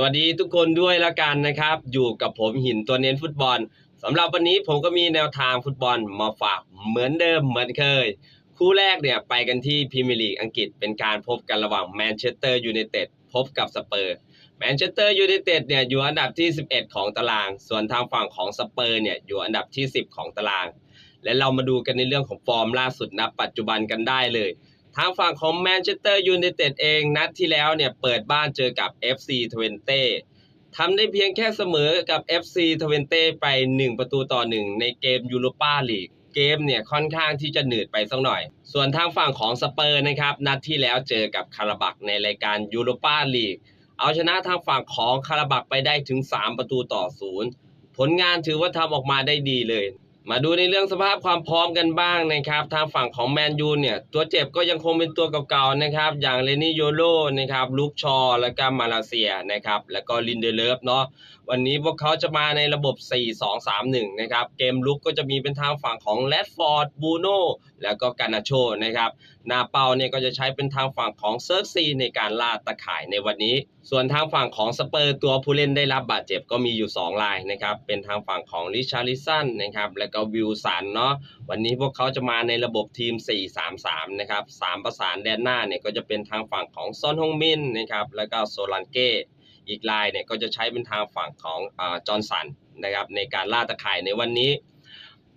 สวัสดีทุกคนด้วยละกันนะครับ อยู่กับผมหินตัวเน้นฟุตบอลสำหรับวันนี้ผมก็มีแนวทางฟุตบอลมาฝากเหมือนเดิมเหมือนเคย คู่แรกเนี่ยไปกันที่พรีเมียร์ลีกอังกฤษเป็นการพบกันระหว่างแมนเชสเตอร์ยูไนเต็ดพบกับสเปอร์แมนเชสเตอร์ยูไนเต็ดเนี่ยอยู่อันดับที่ 11 ของตาราง ส่วนทางฝั่งของสเปอร์เนี่ยอยู่อันดับที่ 10 ของตาราง และเรามาดูกันในเรื่องของฟอร์มล่าสุดณปัจจุบันกันได้เลย ทางฝั่งของแมนเชสเตอร์ยูไนเต็ดเองนัดที่แล้วเนี่ยเปิดบ้านเจอกับ FC 20ทำได้เพียงแค่เสมอกับ FC 20ไป 1 ประตูต่อ 1 ในเกมยูโรปาลีกเกมเนี่ยค่อนข้างที่จะหนืดไปสักหน่อย ส่วนทางฝั่งของสเปอร์นะครับนัดที่แล้วเจอกับคาราบักในรายการยูโรปาลีกเอาชนะทางฝั่งของคาราบักไปได้ถึง 3 ประตูต่อศูนย์ผลงานถือว่าทำออกมาได้ดีเลย มาดูในเรื่องสภาพความพร้อมกันบ้างนะครับ ทางฝั่งของแมนยูเนี่ย ตัวเจ็บก็ยังคงเป็นตัวเก่าๆนะครับ อย่างเลนี่โยโลนะครับลูกชอ แล้วก็มาเลเซียนะครับ แล้วก็ลินเดเลฟเนาะวันนี้พวกเขาจะมาในระบบ 4-2-3-1 นะครับ เกมลุกก็จะมีเป็นทางฝั่งของแรดฟอร์ดบูโน่แล้วก็กานาโชนะครับ นาเปาเนี่ยก็จะใช้เป็นทางฝั่งของเซิร์กซีในการล่าตะข่ายในวันนี้ ส่วนทางฝั่งของสเปอร์ตัวผู้เล่นได้รับบาดเจ็บก็มีอยู่ 2 รายนะครับ เป็นทางฝั่งของริชาริสันนะครับ แล้วก็วิลสันเนาะ วันนี้พวกเขาจะมาในระบบทีม 4-3-3 นะครับ 3 ประสานแดนหน้าเนี่ยก็จะเป็นทางฝั่งของซอนฮงมินนะครับ แล้วก็โซลันเก้ อีกรายเนี่ยก็จะใช้เป็นทางฝั่งของจอร์นสันนะครับในการล่าตะข่ายในวันนี้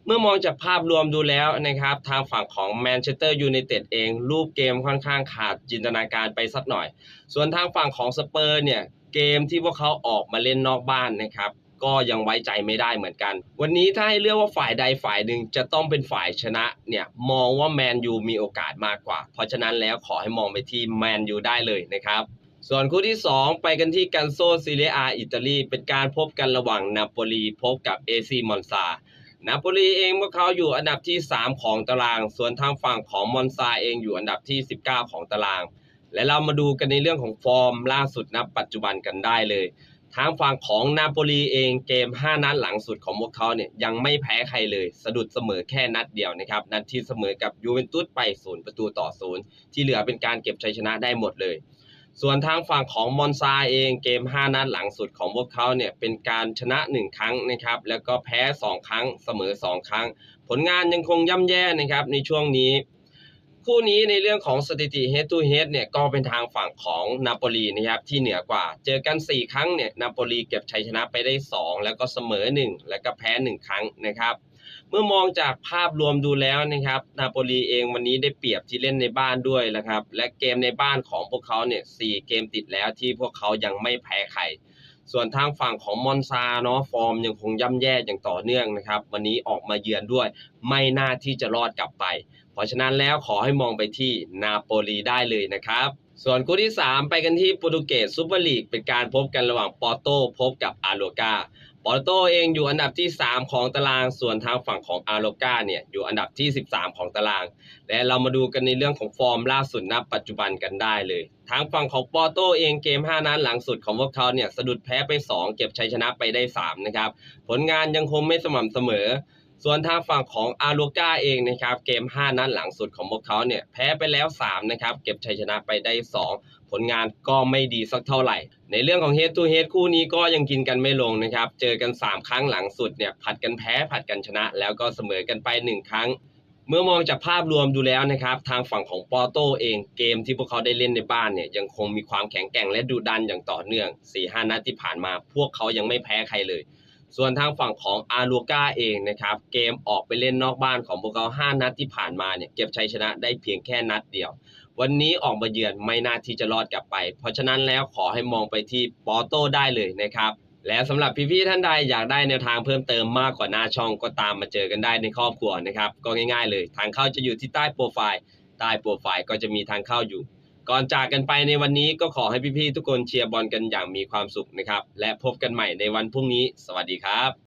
เมื่อมองจากภาพรวมดูแล้วนะครับ ทางฝั่งของแมนเชสเตอร์ยูไนเต็ดเอง รูปเกมค่อนข้างขาดจินตนาการไปสักหน่อย ส่วนทางฝั่งของสเปอร์เนี่ย เกมที่พวกเขาออกมาเล่นนอกบ้านนะครับก็ยังไว้ใจไม่ได้เหมือนกัน วันนี้ถ้าให้เลือกว่าฝ่ายใดฝ่ายหนึ่งจะต้องเป็นฝ่ายชนะเนี่ยมองว่าแมนยูมีโอกาสมากกว่า เพราะฉะนั้นแล้วขอให้มองไปที่แมนยูได้เลยนะครับส่วนคู่ที่ 2 ไปกันที่กันโซซีเรียอาอิตาลีเป็นการพบกันระหว่างนาโปลีพบกับเอซีมอนซา นาโปลีเองพวกเขาอยู่อันดับที่ 3 ของตาราง ส่วนทางฝั่งของมอนซาเองอยู่อันดับที่ 19 ของตาราง และเรามาดูกันในเรื่องของฟอร์มล่าสุดณปัจจุบันกันได้เลย ทางฝั่งของนาโปลีเองเกม 5 นัดหลังสุดของพวกเขาเนี่ยยังไม่แพ้ใครเลย สะดุดเสมอแค่นัดเดียวนะครับ นัดที่เสมอกับยูเวนตุสไปศูนประตูต่อศูนที่เหลือเป็นการเก็บชัยชนะได้หมดเลย ส่วนทางฝั่งของมอนซาเองเกม 5 นัดหลังสุดของพวกเขาเนี่ยเป็นการชนะ 1 ครั้งนะครับ แล้วก็แพ้ 2 ครั้งเสมอ 2 ครั้ง ผลงานยังคงย่ำแย่นะครับในช่วงนี้ คู่นี้ในเรื่องของสถิติ head to head เนี่ยก็เป็นทางฝั่งของนาโปลีนะครับที่เหนือกว่า เจอกัน 4 ครั้งเนี่ยนาโปลีเก็บชัยชนะไปได้ 2 แล้วก็เสมอ 1 แล้วก็แพ้ 1 ครั้งนะครับ เมื่อมองจากภาพรวมดูแล้วนะครับนาโปลีเองวันนี้ได้เปรียบที่เล่นในบ้านด้วยนะครับ และเกมในบ้านของพวกเขาเนี่ยสี่เกมติดแล้วที่พวกเขายังไม่แพ้ใครส่วนทางฝั่งของมอนซาเนาะฟอร์มยังคงย่ำแย่อย่างต่อเนื่องนะครับ วันนี้ออกมาเยือนด้วย ไม่น่าที่จะรอดกลับไป เพราะฉะนั้นแล้วขอให้มองไปที่นาโปลีได้เลยนะครับ ส่วนคู่ที่ 3 ไปกันที่โปรตุเกสซูเปอร์ลีกเป็นการพบกันระหว่างปอร์โตพบกับอาโลกา ปอร์โตเองอยู่อันดับที่ 3 ของตาราง ส่วนทางฝั่งของอาโลกาเนี่ยอยู่อันดับที่ 13 ของตาราง และเรามาดูกันในเรื่องของฟอร์มล่าสุดณปัจจุบันกันได้เลย ทางฝั่งของปอร์โตเองเกม 5 นัดหลังสุดของพวกเขาเนี่ยสะดุดแพ้ไป 2 เก็บชัยชนะไปได้ 3 นะครับ ผลงานยังคงไม่สม่ำเสมอ ส่วนทางฝั่งของอาลูก้าเองนะครับ เกม 5 นัดหลังสุดของพวกเขาเนี่ยแพ้ไปแล้ว 3 นะครับ เก็บชัยชนะไปได้ 2 ผลงานก็ไม่ดีสักเท่าไหร่ ในเรื่องของ head to head คู่นี้ก็ยังกินกันไม่ลงนะครับ เจอกัน 3 ครั้งหลังสุดเนี่ยผัดกันแพ้ผัดกันชนะ แล้วก็เสมอกันไป 1 ครั้ง เมื่อมองจากภาพรวมดูแล้วนะครับ ทางฝั่งของปอร์โตเองเกมที่พวกเขาได้เล่นในบ้านเนี่ยยังคงมีความแข็งแกร่งและดุดันอย่างต่อเนื่อง4-5นัดที่ผ่านมา พวกเขายังไม่แพ้ใครเลย ส่วนทางฝั่งของอาลูก้าเองนะครับ เกมออกไปเล่นนอกบ้านของพวกเขา5นัดที่ผ่านมาเนี่ยเก็บชัยชนะได้เพียงแค่นัดเดียว วันนี้ออกมาเยือนไม่น่าที่จะรอดกลับไป เพราะฉะนั้นแล้วขอให้มองไปที่ปอโต้ได้เลยนะครับและสำหรับพี่ๆท่านใดอยากได้แนวทางเพิ่มเติมมากกว่าหน้าช่องก็ตามมาเจอกันได้ในครอบครัวนะครับ ก็ง่ายๆเลย ทางเข้าจะอยู่ที่ใต้โปรไฟล์ ใต้โปรไฟล์ก็จะมีทางเข้าอยู่ ก่อนจากกันไปในวันนี้ก็ขอให้พี่ๆทุกคนเชียร์บอลกันอย่างมีความสุขนะครับ และพบกันใหม่ในวันพรุ่งนี้ สวัสดีครับ